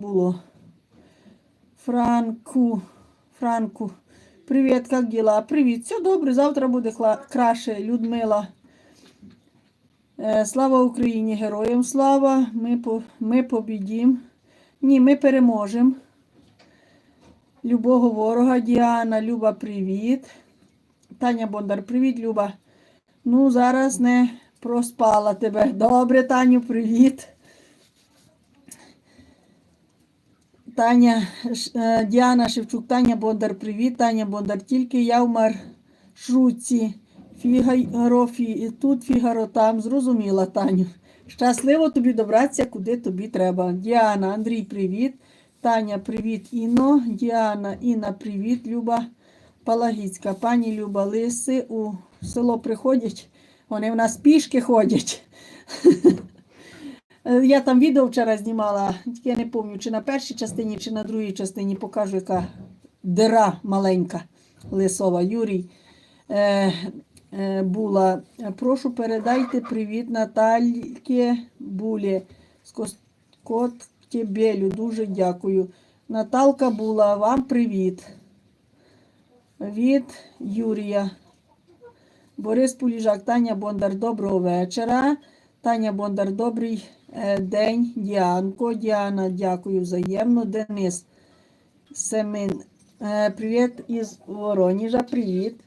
було. Франку. Франку. Привіт, як діла? Привіт, все добре, завтра буде краще, Людмила. Е, Слава Україні, героям слава! Ми, по, ми побідім. Ні, ми переможемо. Любого ворога, Діана, Люба, привіт. Таня Бондар, привіт, Люба. Ну, зараз не проспала тебе. Добре, Таню, привіт. Таня, е, Діана Шевчук, Таня Бондар, привіт. Таня Бондар, тільки я в маршрутці. Фігаро, фі, і тут Фігаро, там. Зрозуміла, Таню. Щасливо тобі добратися, куди тобі треба. Діана, Андрій, привіт. Таня, привіт, Інно. Діана, Інна, привіт. Люба Палагіцька. Пані Люба, лиси у село приходять. Вони в нас пішки ходять. Е, Я там відео вчора знімала, я не пам'ятаю, чи на першій частині, чи на другій частині покажу, яка дира маленька лисова. Юрій е, е, була. Прошу передайте привіт Натальки Булі з Кос- Коткебелю. Дуже дякую. Наталка була, вам привіт. Від Юрія. Борис Пуліжак, Таня Бондар, доброго вечора. Таня Бондар, добрий е, день. Діанко, Діана, дякую взаємно. Денис Семин, е, привіт із Вороніжа, привіт.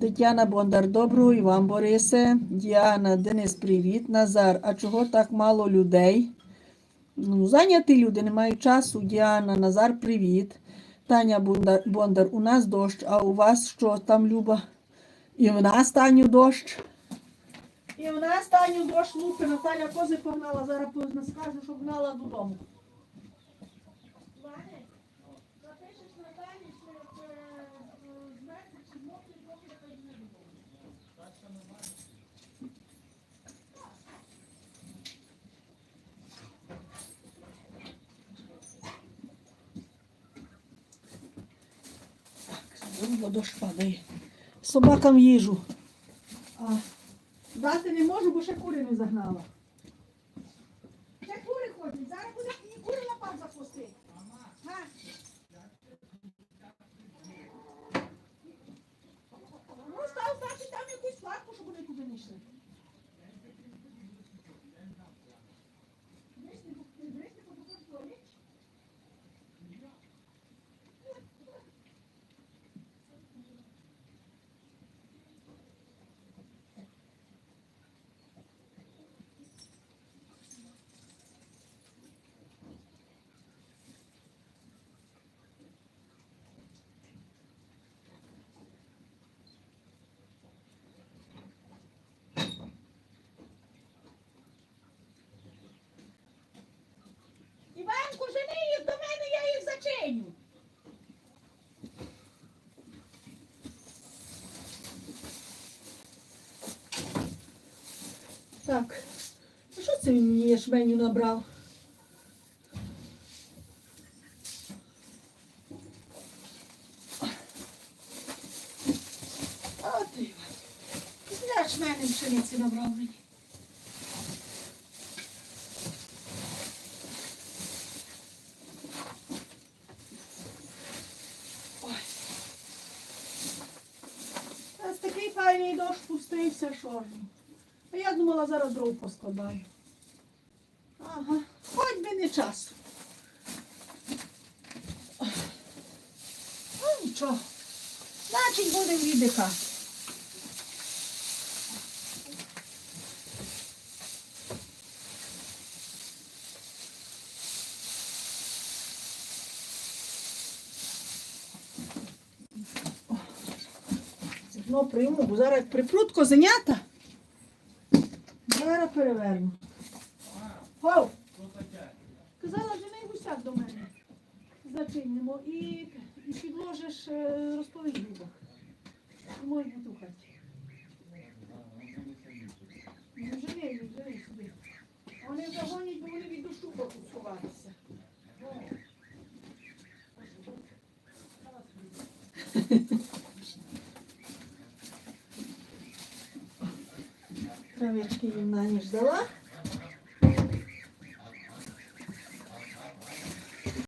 Тетяна Бондар, доброго і вам, Борисе. Діана, Денис, привіт. Назар, а чого так мало людей? Ну, зайняті люди, не мають часу. Діана, Назар, привіт. Таня Бондар, Бондар, у нас дощ, а у вас що там, Люба? І в нас Таню дощ. І в нас Таню дощ лупи. Наталя кози погнала, зараз позна скаже, щоб гнала додому. Що так не дощ падає. Собакам їжу. А дати не можу, бо ще кури не загнала. Ще кури ходять, зараз буде кури на пан запустити. Га? Ну, став, значить, там якусь платку, щоб вони туди не йшли. Іванку, жени їх до мене, я їх. Так. А що це він мені ячменю набрав? А ти, Іван. Ячменем пшениці набрав мені. Що ж. А я думала, зараз дров поскладаю. Ага, хоч би не час. Ну нічого. Значить, будемо віддихати. Зерно прийму, бо зараз як припрут козенята. Зараз переверну. Гов! Казала, жени гусяк до мене. Зачинимо і, і підложиш е, розповідь жени, їх, сюди. Вони загонять, бо вони від душу хочуть. Травички їм на ніж дала.